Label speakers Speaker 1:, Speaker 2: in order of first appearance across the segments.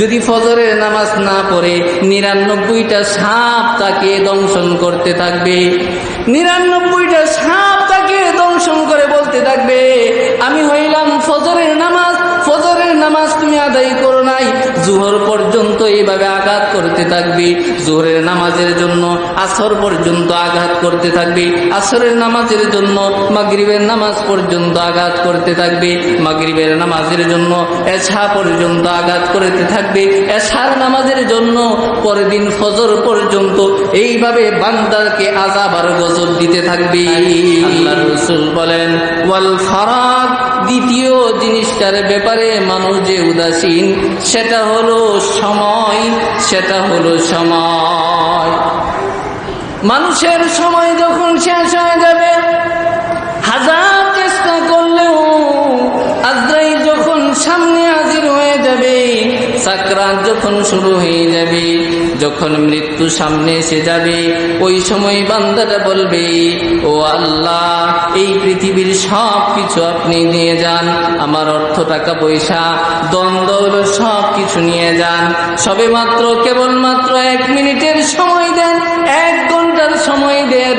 Speaker 1: যদি ফজরের নামাজ না পড়ে, নিরানব্বইটা সাপ তাকে দংশন করতে থাকবে। নিরানব্বইটা সাপ তাকে দংশন করে বলতে থাকবে, আমি হইলাম ফজরের নামাজ ফজরের নামাজ তুমি আদায় করো নাই। জুহর পর্যন্ত এইভাবে আঘাত করতে থাকবে। জোহরের নামাজের জন্য আসর পর্যন্ত আঘাত করতে থাকবে। আসরের নামাজের জন্য মাগরিবের নামাজ পর্যন্ত আঘাত করতে থাকবে। মাগরিবের নামাজের জন্য এছা পর্যন্ত আঘাত করতে থাকবে। এশার নামাজের জন্য পরের দিন ফজর পর্যন্ত এইভাবে বান্দারকে আজাব আর গজব দিতে থাকবে। আল্লাহ রসুল বলেন ওয়াল ফারাক দ্বিতীয় জিনিসটার ব্যাপারে মানুষ যে উদাসীন, সেটা হলো সময়, সেটা হলো সময়। মানুষের সময় যখন শেষ হয়ে যাবে সাকরাত যখন শুরু হয়ে যাবে, যখন মৃত্যু সামনে এসে যাবে, ওই সময় বান্দাটা বলবে, ও আল্লাহ, এই পৃথিবীর সব কিছু আপনি নিয়ে যান, আমার অর্থ, টাকা, পয়সা, দ্বন্দ্ব সব কিছু নিয়ে যান। সবে মাত্র কেবলমাত্র এক মিনিটের সময় দেন, এক ঘণ্টার সময় দেন,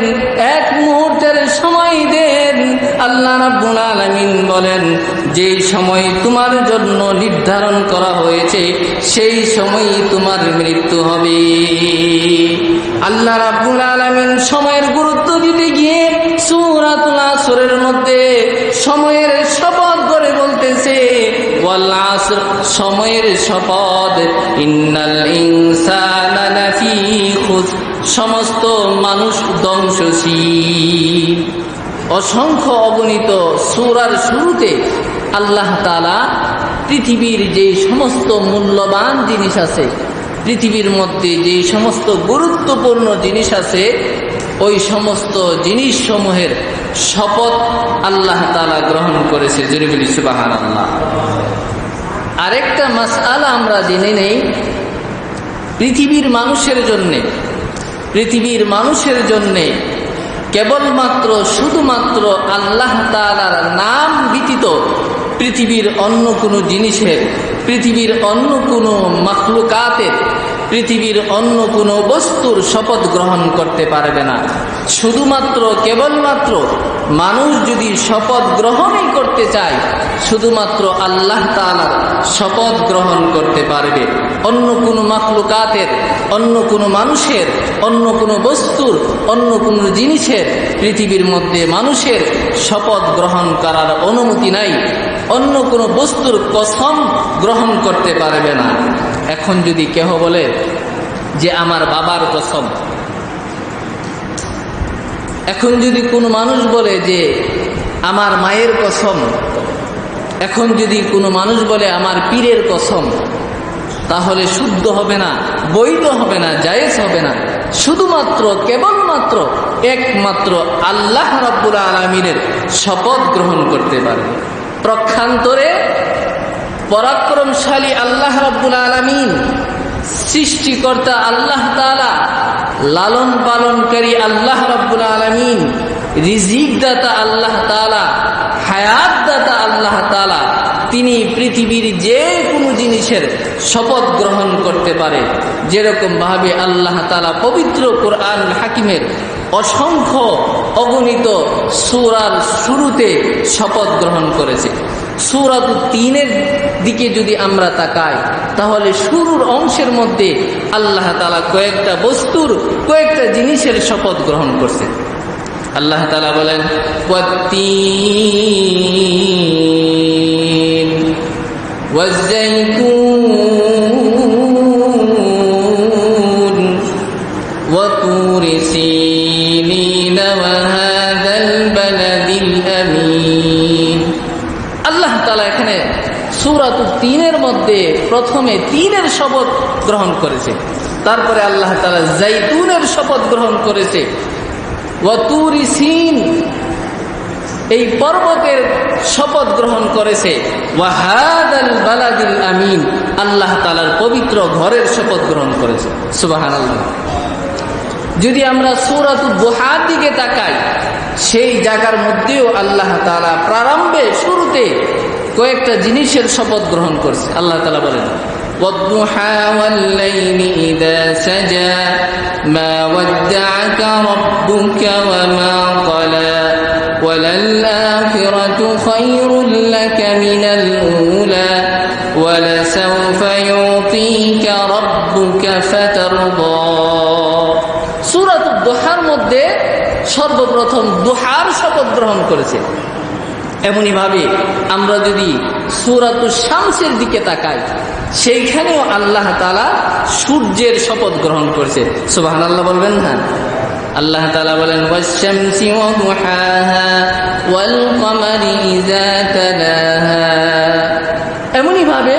Speaker 1: এক মুহূর্তের সময় দেন। আল্লাহ রাব্বুল আলামিন বলেন যেই সময় তোমার জন্য নির্ধারণ করা হয়েছে, সেই সময় তোমার মৃত্যু হবে। আল্লাহ রাব্বুল আলামিন সময়ের গুরুত্ব দিতে গিয়ে সূরাতুল মধ্যে সময়ের শপথ করে বলতেছে সময়ের শপথ। ইন্নাল ইনসানা সমস্ত মানুষ ধ্বংসশীল। অসংখ্য অগণিত সুরার শুরুতে আল্লাহ তালা পৃথিবীর যে সমস্ত মূল্যবান জিনিস আছে, পৃথিবীর মধ্যে যে সমস্ত গুরুত্বপূর্ণ জিনিস আছে, ওই সমস্ত জিনিস সমূহের শপথ আল্লাহ তালা গ্রহণ করেছে। জরিবুল সুবাহান আল্লাহ আরেকটা মাসআলা আমরা জেনে নেই, পৃথিবীর মানুষের জন্যে, পৃথিবীর মানুষের জন্যে কেবলমাত্র শুধুমাত্র আল্লাহ তালার নাম ব্যতীত পৃথিবীর অন্য কোনো জিনিসের, পৃথিবীর অন্য কোনো মখলুকাতের, পৃথিবীর অন্য কোনো বস্তুর শপথ গ্রহণ করতে পারবে না। শুধুমাত্র, কেবলমাত্র মানুষ যদি শপথ গ্রহণই করতে চায়, শুধুমাত্র আল্লাহ তালার শপথ গ্রহণ করতে পারবে। অন্য কোনো মাকলুকাতের অন্য কোনো মানুষের, অন্য কোনো বস্তুর, অন্য কোনো জিনিসের, পৃথিবীর মধ্যে মানুষের শপথ গ্রহণ করার অনুমতি নাই। অন্য কোনো বস্তুর কসম গ্রহণ করতে পারবে না। এখন যদি কেহ বলে যে আমার বাবার কসম, এখন যদি কোনো মানুষ বলে যে আমার মায়ের কসম, এখন যদি কোনো মানুষ বলে আমার পীরের কসম, তাহলে শুদ্ধ হবে না, বৈধ হবে না, জায়েজ হবে না। শুধুমাত্র, কেবলমাত্র, একমাত্র আল্লাহ রব্বুল আলমিনের শপথ গ্রহণ করতে পারবে। প্রক্ষান্তরে পরাক্রমশালী আল্লাহ রব্বুল আলমিন, সৃষ্টিকর্তা আল্লাহ তালা লালন পালনকারী আল্লাহ রব্বুল আলমিন, রিজিক দাতা আল্লাহ তালা হায়াত দাতা আল্লাহ তালা তিনি পৃথিবীর যে জিনিসের শপথ গ্রহণ করতে পারে। যেরকম ভাবে আল্লাহ তালা পবিত্র কোরআন হাকিমের অসংখ্য অগণিত সুরার শুরুতে শপথ গ্রহণ করেছে। সুরাত তিনের দিকে যদি আমরা তাকাই, তাহলে শুরুর অংশের মধ্যে আল্লাহ তালা কয়েকটা বস্তুর, কয়েকটা জিনিসের শপথ গ্রহণ করছে। আল্লাহ তালা বলেন والزيتون وطور سينين وهذا البلد الأمين আল্লাহ তালা এখানে সুরাত তিনের মধ্যে প্রথমে তিনের শপথ গ্রহণ করেছে তারপরে আল্লাহ তালা জাইতুনের শপথ গ্রহণ করেছে ওয়াতুরি সিন এই পর্বতের শপথ গ্রহণ করেছে ওয়াহাদাল বালাদিল আমিন আল্লাহ তালার পবিত্র ঘরের শপথ গ্রহণ করেছে সুবাহান আল্লাহ যদি আমরা সুরাত দোহার দিকে তাকাই সেই জায়গার মধ্যেও আল্লাহ তালা প্রারম্ভে শুরুতে কয়েকটা জিনিসের শপথ গ্রহণ করছে আল্লাহ তালা বলেন والضحى والليل إذا سجى ما ودعك ربك وما قلى وللآخرة خير لك من الأولى ولسوف يعطيك ربك فترضى سورة الضحى মধ্যে সর্বপ্রথম দুহার শপথ গ্রহণ করেছে এমনই ভাবে আমরা যদি সুরাতুল শামসের দিকে তাকাই সেইখানেও আল্লাহ তালা সূর্যের শপথ গ্রহণ করেছে সুবাহ আল্লাহ বলবেন না আল্লাহ তালা বলেন ওয়াশামসি ওয়াল এমনই ভাবে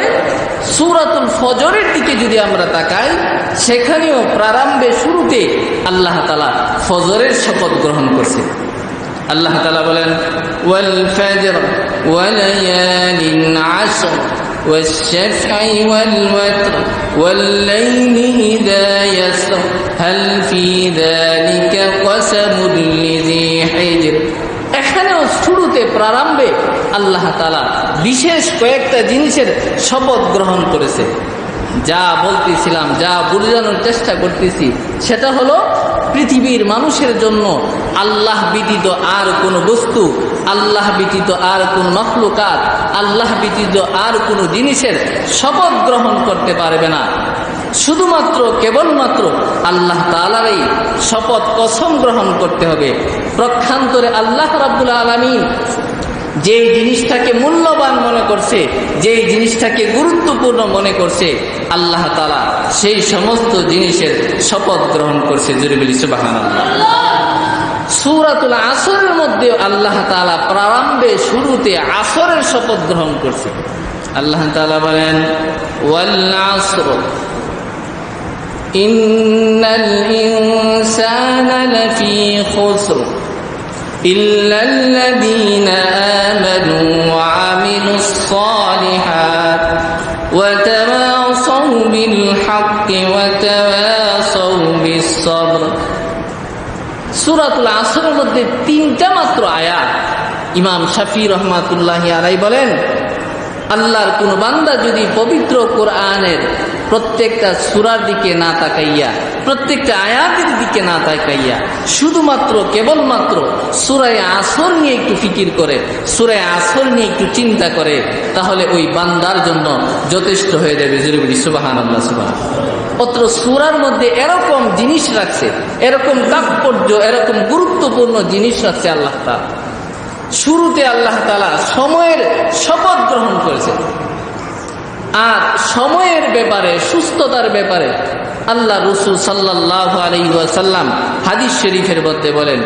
Speaker 1: সুরাতুল ফজরের দিকে যদি আমরা তাকাই, সেখানেও প্রারম্ভে শুরুতে আল্লাহ তালা ফজরের শপথ গ্রহণ করছে। আল্লাহ তালা বলেন, ওয়াল ফজর আশর। والشفع والوتر والليل إذا يسر هل في ذلك قسم لذي حجر এখানেও শুরুতে প্রারম্ভে আল্লাহ তালা বিশেষ কয়েকটা জিনিসের শপথ গ্রহণ করেছে যা বলতেছিলাম যা বোঝানোর চেষ্টা করতেছি সেটা হলো পৃথিবীর মানুষের জন্য আল্লাহ ব্যতীত আর কোন বস্তু, আল্লাহ ব্যতীত আর কোন মখলুকাত, আল্লাহ ব্যতীত আর কোন জিনিসের শপথ গ্রহণ করতে পারবে না। শুধুমাত্র, কেবলমাত্র আল্লাহ তালারই শপথ কসম গ্রহণ করতে হবে। প্রক্ষান্তরে আল্লাহ রাবুল আলমী যেই জিনিসটাকে মূল্যবান মনে করছে, যেই জিনিসটাকে গুরুত্বপূর্ণ মনে করছে, আল্লাহ তালা সেই সমস্ত জিনিসের শপথ গ্রহণ করছে। জরিবুল সুবাহান সুরাতুল আসরের মধ্যে আল্লাহ তালা প্রারম্ভে শুরুতে আসরের শপথ গ্রহণ করছে। আল্লাহ তালা বলেন, ওয়াল আসর, ইন্নাল ইনসানা লাফি খুসর। إلا الذين آمنوا وعملوا الصالحات وتواصوا بالحق وتواصوا بالصبر সুরাতুল আসরের মধ্যে তিনটা মাত্র আয়াত ইমাম শাফি রহমাতুল্লাহ আলাই বলেন আল্লাহর কোন বান্দা যদি পবিত্র কোরআনের প্রত্যেকটা সুরার দিকে না তাকাইয়া প্রত্যেকটা আয়াতের দিকে না তাকাইয়া শুধুমাত্র, কেবলমাত্র সুরায় আসর নিয়ে একটু ফিকির করে, সুরায় আসর নিয়ে একটু চিন্তা করে, তাহলে ওই বান্দার জন্য যথেষ্ট হয়ে যাবে। জরুরি সুবাহান আল্লাহ সুবাহ অত্র সুরার মধ্যে এরকম জিনিস রাখছে, এরকম তাৎপর্য, এরকম গুরুত্বপূর্ণ জিনিস রাখছে আল্লাহ তালা শুরুতে আল্লাহ তালা সময়ের শপথ গ্রহণ করেছে আর সময়ের ব্যাপারে, সুস্থতার ব্যাপারে আল্লাহ রসুল সাল্লাহ আলহিহাসাল্লাম হাদিস শরীফের মধ্যে বলেন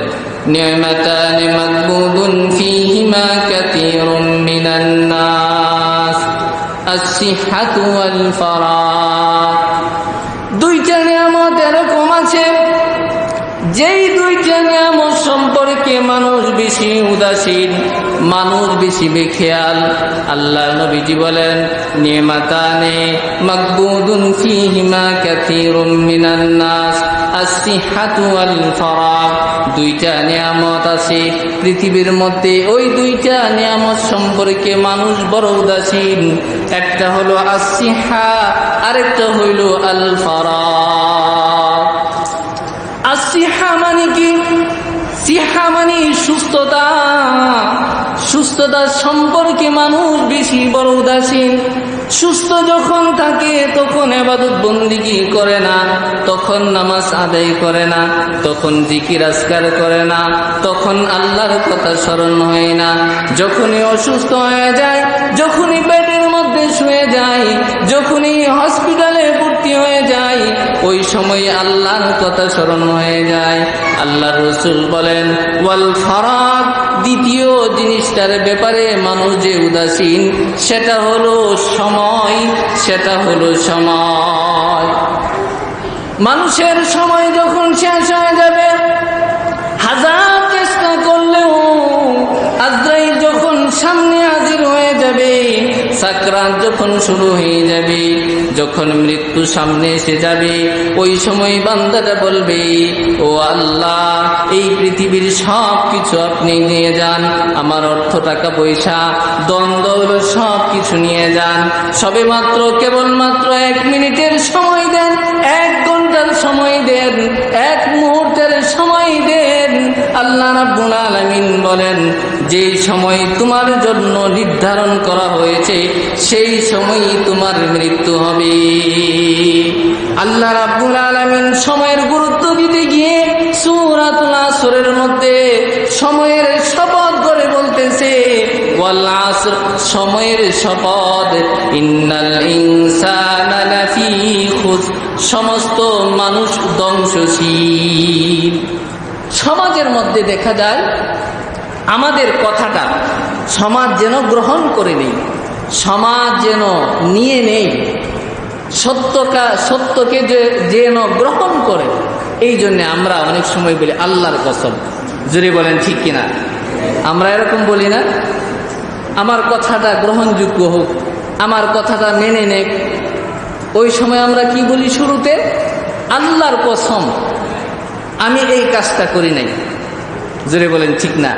Speaker 1: দুইটা নিয়ামত এরকম আছে যেই দুইটা নিয়ামত সম্পর্কে মানুষ বেশি উদাসীন, মানুষ বেশি বেখেয়াল, আল্লাহ নবীজি বলেন, নিয়মাতানে মকবুদুন ফিহিমা কাসীরুম মিনান নাস আসিহাতু ওয়াল ফারাগ দুইটা নিয়ামত আছে। পৃথিবীর মধ্যে ওই দুইটা নিয়ামত সম্পর্কে মানুষ বড় উদাসীন। একটা হলো আসিহা আরেকটা হইল আল ফারাগ আসিহা মানে কি সিহা মানে সুস্থতা। সুস্থতা সম্পর্কে মানুষ বেশি বড় উদাসীন। সুস্থ যখন থাকে, তখন এবাদত বন্দিগি করে না? তখন নামাজ আদায় করে না, তখন জিকির আজকার করে না, তখন আল্লাহর কথা স্মরণ হয় না। যখনই অসুস্থ হয়ে যায়, যখনই পেটের মধ্যে শুয়ে যায়, যখনই হসপিটালে ওই সময় আল্লাহর কথা স্মরণ হয়ে যায়। আল্লাহ রসুল বলেন, ওয়াল ফরাক দ্বিতীয় জিনিসটার ব্যাপারে মানুষ যে উদাসীন, সেটা হলো সময়, সেটা হলো সময়। মানুষের সময় যখন শেষ সাকরাত যখন শুরু হয়ে যাবে, যখন মৃত্যু সামনে এসে যাবে, ওই সময় বান্দাটা বলবে, ও আল্লাহ, এই পৃথিবীর সব কিছু আপনি নিয়ে যান, আমার অর্থ, টাকা, পয়সা, দ্বন্দ্ব সব কিছু নিয়ে যান। সবে মাত্র কেবলমাত্র এক মিনিটের সময় দেন, এক ঘণ্টার সময় দেন, এক মুহূর্তের সময় আল্লাহ রাব্বুল আলামিন বলেন, যে সময় তোমার জন্য নির্ধারণ করা হয়েছে, সেই সময়ই তোমার মৃত্যু হবে। আল্লাহ রাব্বুল আলামিন সময়ের গুরুত্ব দিতে গিয়ে সূরাতুল আসরের মধ্যে সময়ের শপথ করে বলতেছে, ওয়াল আসর সময়ের শপথ, ইন্নাল ইনসানা লাফি খুস সমস্ত মানুষ ধ্বংসশীল। সমাজের মধ্যে দেখা যায়, আমাদের কথাটা সমাজ যেন গ্রহণ করে নেই, সমাজ যেন নিয়ে নেই সত্যকা সত্যকে যে, যেন গ্রহণ করে। এই জন্যে আমরা অনেক সময় বলি আল্লাহর কসম। জুড়ে বলেন, ঠিক কিনা? আমরা এরকম বলি না? আমার কথাটা গ্রহণযোগ্য হোক, আমার কথাটা মেনে নেক। ওই সময় আমরা কি বলি শুরুতে? আল্লাহর কসম। আমি এই কাজটা করি নাই। জোরে বলেন, ঠিক না?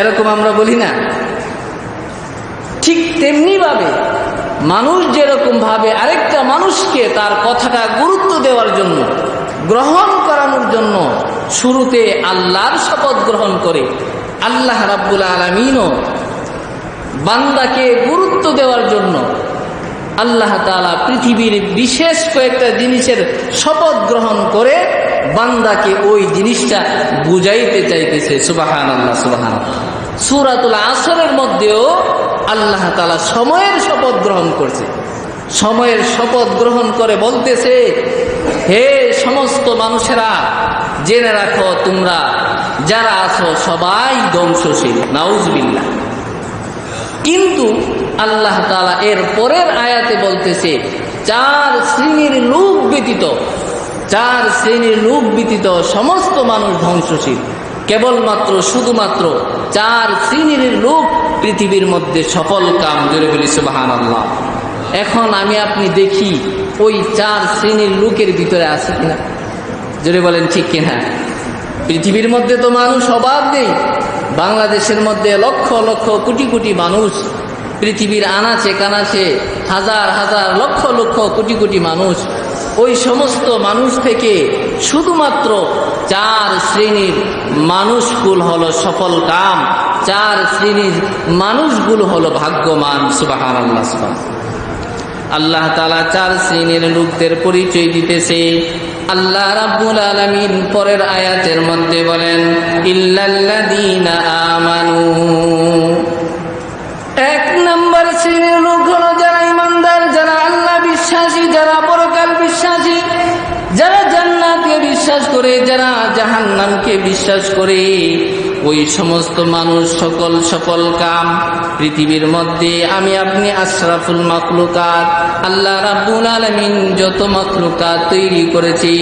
Speaker 1: এরকম আমরা বলি না। ঠিক তেমনি ভাবে মানুষ যেরকম ভাবে আরেকটা মানুষকে তার কথাটা গুরুত্ব দেওয়ার জন্য, গ্রহণ করানোর জন্য শুরুতে আল্লাহর শপথ গ্রহণ করে, আল্লাহ রাব্বুল আলমিনও বান্দাকে গুরুত্ব দেওয়ার জন্য আল্লাহ তালা পৃথিবীর বিশেষ কয়েকটা জিনিসের শপথ গ্রহণ করে বান্দাকে ওই জিনিসটা বুঝাইতে চাইতেছে সুবাহান আল্লাহ সুবাহান সুরাতুল আসরের মধ্যেও আল্লাহ তালা সময়ের শপথ গ্রহণ করছে। সময়ের শপথ গ্রহণ করে বলতেছে, হে সমস্ত মানুষেরা, জেনে রাখো তোমরা, যারা আছো সবাই ধ্বংসশীল নাউজবিল্লা কিন্তু আল্লাহ তালা এর পরের আয়াতে বলতেছে, চার শ্রেণির লোক ব্যতীত চার শ্রেণির লোক ব্যতীত সমস্ত মানুষ ধ্বংসশীল। কেবলমাত্র শুধুমাত্র চার শ্রেণির লোক পৃথিবীর মধ্যে সফল কাম জোরে বলি সুবাহান আল্লাহ এখন আমি আপনি দেখি ওই চার শ্রেণির লোকের ভিতরে আছে কিনা। জোরে বলেন, ঠিক কিনা? পৃথিবীর মধ্যে তো মানুষ অভাব নেই। বাংলাদেশের মধ্যে লক্ষ লক্ষ কোটি কোটি মানুষ, পৃথিবীর আনাচে কানাচে হাজার হাজার লক্ষ লক্ষ কোটি কোটি মানুষ ওই সমস্ত মানুষ থেকে শুধুমাত্র চার শ্রেণির মানুষগুলো হলো সফল কাম, চার শ্রেণির মানুষগুলো হলো ভাগ্যমান সুবাহান আল্লাহ আল্লাহ তালা চার শ্রেণির লোকদের পরিচয় দিতেছে। আল্লাহ রাব্বুল আলমিন পরের আয়াতের মধ্যে বলেন, ইল্লাল্লাযীনা আমানু। এক নম্বর শ্রেণির লোক হলো যারা ইমানদার যারা আল্লাহ বিশ্বাসী, যারা পরকাল বিশ্বাসী, যারা জান্নাতকে বিশ্বাস করে, যারা জাহান্নামকে বিশ্বাস করে, ওই সমস্ত মানুষ সকল সকল কাম পৃথিবীর মধ্যে আমি আপনি আশরাফুল মাকলুকাত আল্লাহ রাব্বুল আলমিন যত মাকলুকাত তৈরি করেছি,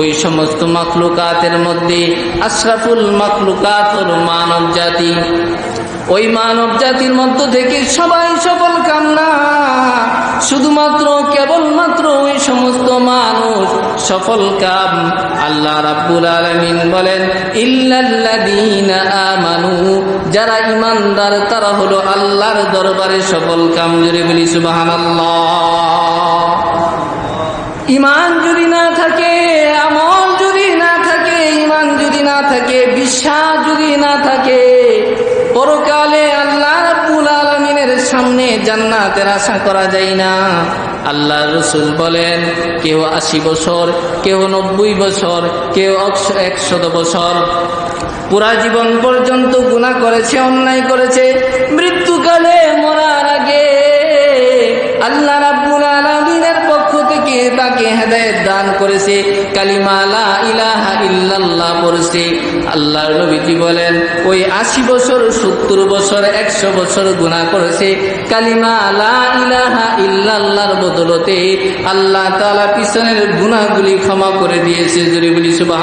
Speaker 1: ওই সমস্ত মাকলুকাতের মধ্যে আশরাফুল মাকলুকাত হল মানব জাতি। ওই মানব জাতির মধ্য থেকে সবাই সকল কাম না শুধুমাত্র কেবলমাত্র ওই সমস্ত মানুষ সফল কাম। আল্লাহ রাব্বুল আলমিন বলেন, ইল্লাল্লাযীনা আমানু যারা ইমানদার তারা হলো আল্লাহর দরবারে সফল কাম। জুড়ে বলি সুবাহ ইমান জান্নাতের আশা করা যায় না। আল্লাহ রসুল বলেন, কেউ আশি বছর, কেউ নব্বই বছর, কেউ একশত বছর। পুরা জীবন পর্যন্ত গুণা করেছে, অন্যায় করেছে আল্লাহ নবীজি বলেন? ওই আশি বছর, সত্তর বছর, একশো বছর গুণা করেছে। কালিমা লা ইলাহা ইল্লাল্লাহর বদলতে আল্লাহ তালা পিছনের গুণাগুলি ক্ষমা করে দিয়েছে। জুড়ে বলি সুবাহ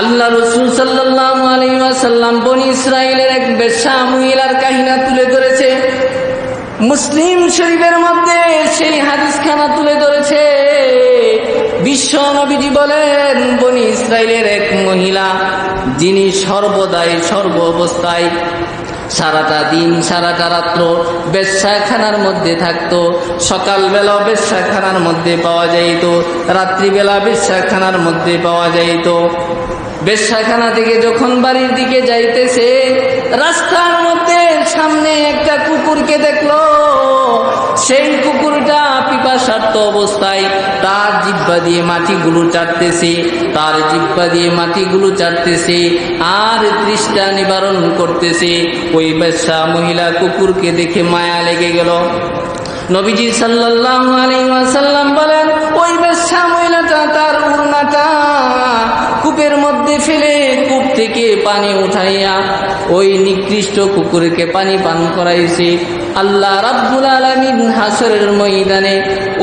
Speaker 1: আল্লাহ রসুল সাল্লাম আলাইসাল্লাম বনি ইসরায়েলের এক বেশা মহিলার কাহিনা তুলে ধরেছে। মুসলিম শরীফের মধ্যে সেই হাদিসখানা তুলে ধরেছে। বিশ্ব নবীজি বলেন, বনি ইসরায়েলের এক মহিলা, যিনি সর্বদাই, সর্ব অবস্থায় সারাটা দিন, সারাটা রাত্র বেশ্যাখানার মধ্যে থাকতো। সকালবেলা বেশ্যাখানার মধ্যে পাওয়া যাইত, রাত্রিবেলা বেশ্যাখানার মধ্যে পাওয়া যাইত। বেশ্যাখানা থেকে যখন বাড়ির দিকে যাইতেছে, রাস্তার মধ্যে সামনে একটা কুকুরকে দেখল। সেই কুকুরটা পিপাসার্থ অবস্থায় তার জিব্বা দিয়ে মাটিগুলো চাটতেছে, তার জিব্বা দিয়ে মাটিগুলো চাটতেছে, আর তৃষ্ণা নিবারণ করতেছে। ওই বেশ্যা মহিলা কুকুরকে দেখে মায়া লেগে গেল। নবীজি সাল্লাহ বলেন, ওই বেশ্যা মহিলাটা, তার উড়নাটা কূপের মধ্যে ফেলে কূপ থেকে পানি উঠাইয়া ওই নিকৃষ্ট কুকুরকে পানি পান করাইছে। আল্লাহ রাব্বুল আলমিন হাসরের ময়দানে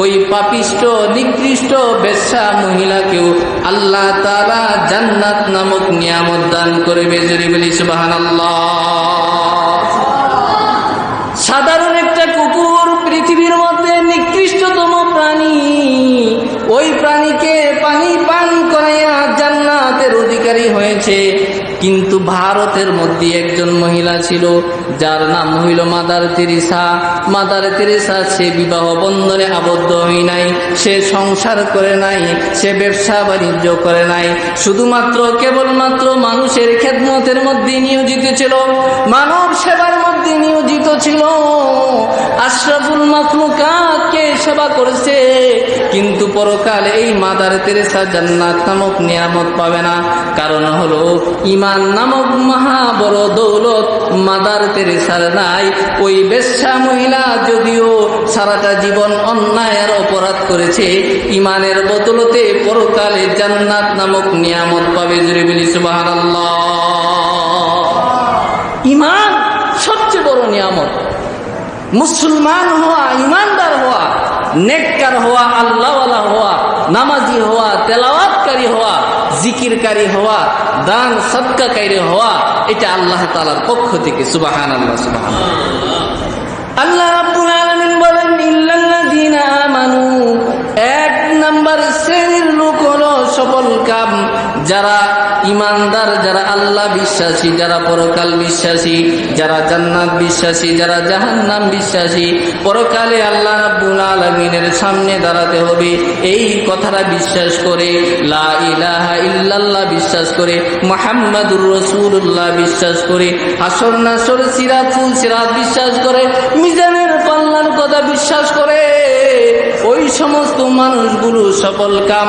Speaker 1: ওই পাপিষ্ট, নিকৃষ্ট, বেশ্যা মহিলাকেও আল্লাহ তারা জান্নাত নামক নিয়ামত দান করে বেজরি বলি সুবাহান সাধারণ কিন্তু ভারতের মধ্যে একজন মহিলা ছিল, যার নাম হইল মাদার তেরিসা। মাদার তেরিসা সে বিবাহ বন্ধনে আবদ্ধ হই নাই, সে সংসার করে নাই, সে ব্যবসা বাণিজ্য করে নাই। শুধুমাত্র কেবলমাত্র মানুষের খেদমতের মধ্যে নিয়োজিত ছিল। মানব সেবার নিয়োজিত ছিল। আশরাফুল মাখলুকাতকে সেবা করেছে? কিন্তু পরকাল এই মাদার তেরেসা জান্নাত নামক নিয়ামত পাবে না। কারণ হলো, ইমান নামক মহা বড় দৌলত মাদার তেরেসার নাই। ওই বেশ্যা মহিলা যদিও সারাটা জীবন অন্যায়ের অপরাধ করেছে, ইমানের বদলতে পরকালে জান্নাত নামক নিয়ামত পাবে। জুড়ে সুবাহ ইমান নিয়ামত মুসলমান হওয়া, ইমানদার হওয়া, নেককার হওয়া, আল্লাহওয়ালা হওয়া, নামাজি হওয়া, তেলাওয়াতকারী হওয়া, জিকিরকারী হওয়া, দান সৎকাকারী হওয়া, এটা আল্লাহ তালার পক্ষ থেকে সুবাহান আল্লাহ সুবাহান আল্লাহ রাব্বুল আলামিন বলেন এক নাম্বার শ্রেণির লোক হলো সফল কাম। যারা ইমানদার, যারা আল্লাহ বিশ্বাসী, যারা পরকাল বিশ্বাসী, যারা জান্নাত বিশ্বাসী, যারা জাহান্নাম বিশ্বাসী, পরকালে আল্লাহ রাব্বুল আলামিনের সামনে দাঁড়াতে হবে। এই কথাটা বিশ্বাস করে, লা ইলাহা ইল্লাল্লাহ বিশ্বাস করে, মুহাম্মাদুর রসুল্লাহ বিশ্বাস করে হাসর নাসর সিরাত ফুল সিরাত বিশ্বাস করে, মিজানের কল্যাণ কথা বিশ্বাস করে। ওই সমস্ত মানুষগুলো সফল কাম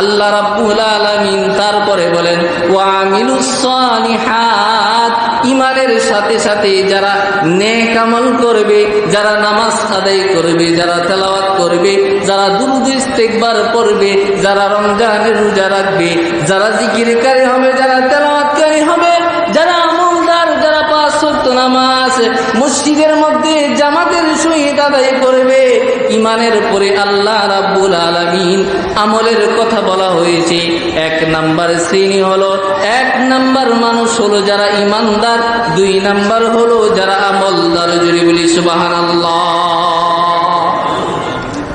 Speaker 1: আল্লাহ রাব্বুল আলামিন তারপরে বলেন ওয়ামিলুস সালিহাত। ইমানের সাথে সাথে যারা নেক আমল করবে, যারা নামাজ আদায় করবে, যারা তেলাওয়াত করবে, যারা দুরুদ ইস্তেকবার পড়বে, যারা রমজানের রোজা রাখবে, যারা জিকিরকারী হবে, যারা তেলাওয়াতকারী হবে, যারা আমলদার, যারা পাঁচ নামাজ, মসজিদের মধ্যে জামাতের করবে ইমানের পরে আল্লাহ আমলের কথা বলা হয়েছে। এক নাম্বার শ্রেণি হলো, এক নাম্বার মানুষ হলো যারা ইমানদার দুই নাম্বার হলো যারা আমলদার। জুড়ে বলি সুবহানাল্লাহ।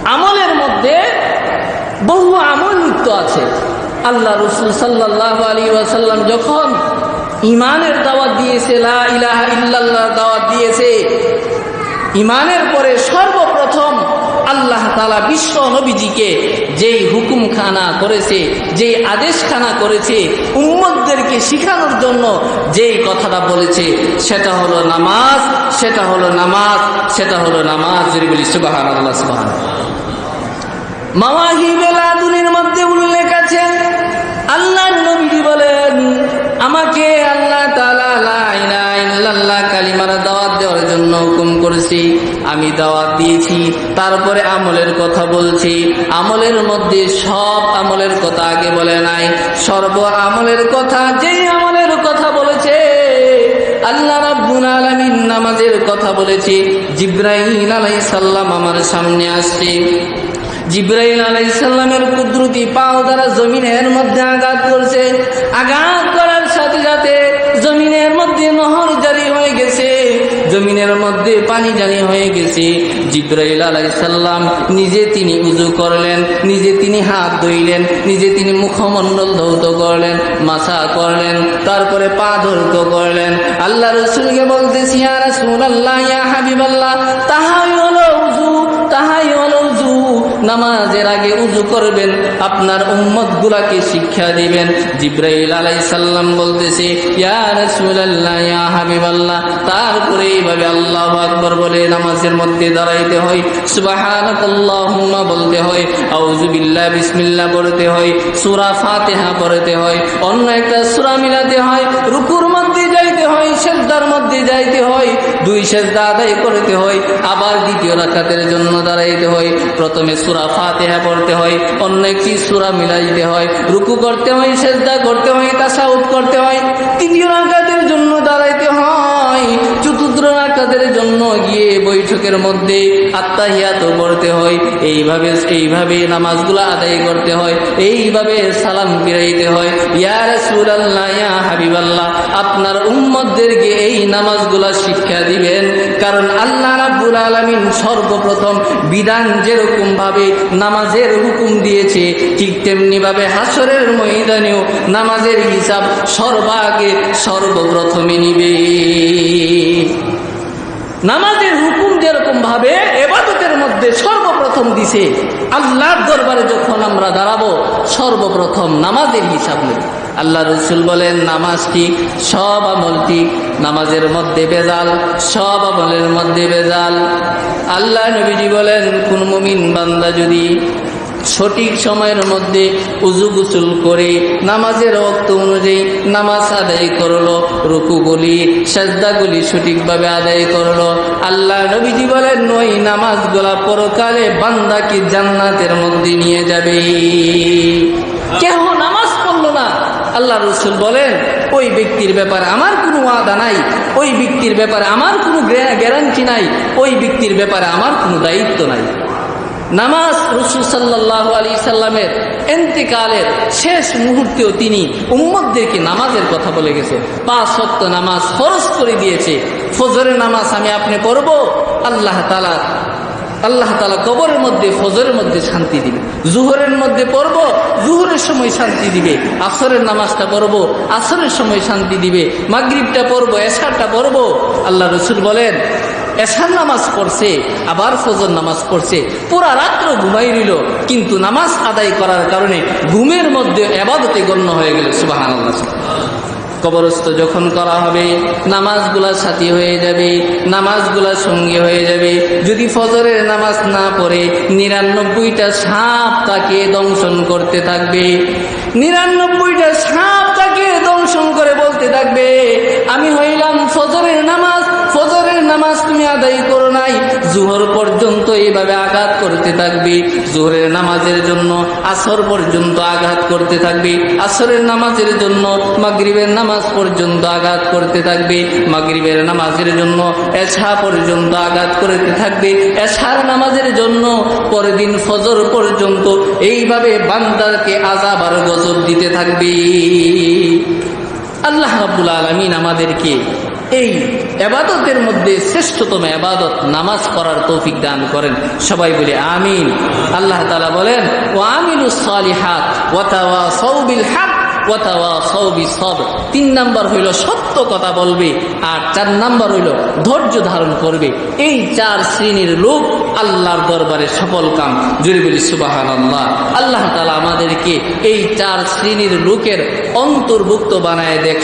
Speaker 1: আমলের মধ্যে বহু আমল লিপ্ত আছে। আল্লাহ রসুল সাল্লাহ আলী ওয়াসাল্লাম যখন ইমানের দাওয়াত দিয়েছে, লা ইলাহা ইল্লাল্লাহ ইমানের পরে সর্বপ্রথম আল্লাহ তালা বিশ্ব নবীজিকে যেই হুকুমখানা করেছে, যেই আদেশখানা করেছে উম্মদদেরকে শিখানোর জন্য যেই কথাটা বলেছে, সেটা হলো নামাজ, সেটা হলো নামাজ, সেটা হলো নামাজ। যদি বলি সুবাহান আল্লাহ সুবাহান আল্লাহ নবীজি বলেন, আমাকে আল্লাহ তালা লা ইল্লাল্লাহ কালিমার দাওয়াত দেওয়ার জন্য হুকুম করেছি। আমি দাওয়াত দিয়েছি, তারপরে আমলের কথা বলছি। আমলের মধ্যে সব আমলের কথা আগে বলে নাই। সর্ব আমলের কথা, যেই আমলের কথা বলেছে, আল্লাহ রাব্বুল আলামিন নামাজের কথা বলেছে। জিব্রাইল আলাইহিস সালাম আমার সামনে আসছে। জিব্রাইল আলাইসাল্লামের কুদরতি পাও দ্বারা জমিনের মধ্যে আঘাত করছে। আঘাত করার সাথে সাথে জমিনের মধ্যে নহর জারি হয়ে গেছে। জমিনের মধ্যে পানি জারি হয়ে গেছে। জিব্রাইল আলাইসাল্লাম নিজে তিনি উজু করলেন, নিজে তিনি হাত ধুইলেন, নিজে তিনি মুখমণ্ডল ধৌত করলেন মাসা করলেন, তারপরে পা ধৌত করলেন। আল্লাহ রসুলকে বলতেছি, ইয়া রাসূল আল্লাহ হাবিব আল্লাহ তাহাই নামাজের আগে উজু করবেন, আপনার উম্মত গুলাকে শিক্ষা দিবেন। জিব্রাইল আলাই সাল্লাম বলতেছে তারপরে এইভাবে আল্লাহু আকবার বলে নামাজের মধ্যে দাঁড়াইতে হয়। সুবহানাকাল্লাহুম্মা বলতে হয়, আউযু বিল্লাহ, বিসমিল্লাহ পড়তে হয়। সুরা ফাতেহা পড়তে হয়। অন্য একটা সূরা মিলাতে হয়। রুকুর হয়, সেজদার মধ্যে যাইতে হয়, দুই সেজদা আদায় করতে হয়, আবার দ্বিতীয় রাখাতের জন্য দাঁড়াইতে হয়। প্রথমে সুরা ফাতেহা পড়তে হয়, অন্য একটি সুরা মিলাইতে হয়। রুকু করতে হয়, সেজদা করতে হয় তাসাউদ করতে হয়। তৃতীয় রাখাতের জন্য দাঁড়াইতে হয় রাকাতের জন্য গিয়ে বৈঠকের মধ্যে আত্মাহিয়াত করতে হয়। এইভাবে এইভাবে নামাজগুলো আদায় করতে হয়। এইভাবে সালাম ফিরাইতে হয়। ইয়া রাসূলুল্লাহ, ইয়া হাবিবাল্লাহ, আপনার উম্মতদেরকে এই নামাজগুলা শিক্ষা দিবেন। কারণ আল্লাহ রাব্বুল আলামিন সর্বপ্রথম বিধান যেরকম ভাবে নামাজের হুকুম দিয়েছে, ঠিক তেমনি ভাবে হাসরের ময়দানেও নামাজের হিসাব সর্বাগে সর্বপ্রথমে নিবে। নামাজের হুকুম যেরকম ভাবে এবাদতের মধ্যে সর্বপ্রথম দিছে, আল্লাহর দরবারে যখন আমরা দাঁড়াবো, সর্বপ্রথম নামাজের হিসাব নেব। আল্লাহ রসুল বলেন, নামাজ ঠিক সব আমল ঠিক নামাজের মধ্যে বেজাল, সব আমলের মধ্যে বেজাল। আল্লাহ নবীজি বলেন, কোন মুমিন বান্দা যদি সঠিক সময়ের মধ্যে উজু গুসুল করে নামাজের রক্ত অনুযায়ী নামাজ আদায় করল, রুকুগুলি, সাজদাগুলি সঠিকভাবে আদায় করল। আল্লাহ নবীজি বলেন, ওই নামাজগুলা পরকালে বান্দাকে জান্নাতের মধ্যে নিয়ে যাবে। কেহ নামাজ পড়ল না। আল্লাহ রসুল বলেন, ওই ব্যক্তির ব্যাপারে আমার কোনো ওয়াদা নাই, ওই ব্যক্তির ব্যাপারে আমার কোনো গ্যারান্টি নাই, ওই ব্যক্তির ব্যাপারে আমার কোনো দায়িত্ব নাই। নামাজ রসুল সাল্লাহ আলী সাল্লামের এন্তেকালের শেষ মুহূর্তেও তিনি উম্মদদেরকে নামাজের কথা বলে গেছে। পাঁচ সত্য নামাজ ফরজ করে দিয়েছে। ফজরের নামাজ আমি আপনি পড়ব, আল্লাহ তালা আল্লাহ তালা কবরের মধ্যে, ফজরের মধ্যে শান্তি দিবে। জুহরের মধ্যে পড়ব, জুহরের সময় শান্তি দিবে। আসরের নামাজটা পড়ব, আসরের সময় শান্তি দিবে। মাগরীবটা পড়ব, এশারটা পড়ব। আল্লাহ রসুল বলেন এশার নামাজ পড়ছে, আবার ফজর নামাজ পড়ছে। পুরা রাত্র ঘুমাই রইল, কিন্তু নামাজ আদায় করার কারণে ঘুমের মধ্যে এবাদতে গণ্য হয়ে গেল সুবাহ কবরস্থ যখন করা হবে, নামাজগুলা সাথী হয়ে যাবে, নামাজগুলা সঙ্গী হয়ে যাবে। যদি ফজরের নামাজ না পড়ে, নিরানব্বইটা সাপ তাকে দংশন করতে থাকবে। নিরানব্বইটা সাপ তাকে দংশন করে বলতে থাকবে, আমি হইলাম ফজরের নামাজ ফজরের নামাজ তুমি আদায় করো নাই, জুহর পর্যন্ত এইভাবে আঘাত করতে থাকবে। জোহরের নামাজের জন্য, আসর পর্যন্ত আঘাত করতে থাকবে। আসরের নামাজের জন্য, মাগরিবের নামাজ পর্যন্ত আঘাত করতে থাকবে। মাগরিবের নামাজের জন্য, এশা পর্যন্ত আঘাত করতে থাকবে। এশার নামাজের জন্য, পরের দিন ফজর পর্যন্ত এইভাবে বান্দারকে আজাব আর গজব দিতে থাকবে। আল্লাহ রাব্বুল আলমিন আমাদেরকে এই এবাদতের মধ্যে শ্রেষ্ঠতম এবাদত নামাজ পড়ার তৌফিক দান করেন। সবাই বলে আমিন। আল্লাহ তালা বলেন ও সব তিন নাম্বার হইল, সত্য কথা বলবে আর চার নাম্বার হইল, ধৈর্য ধারণ করবে। এই চার শ্রেণির লোক আল্লাহর দরবারে সফল কাম। জুড়ে বলি সুবাহান আল্লাহ তালা আমাদেরকে এই চার শ্রেণির লোকের অন্তর্ভুক্ত বানায় দেখ।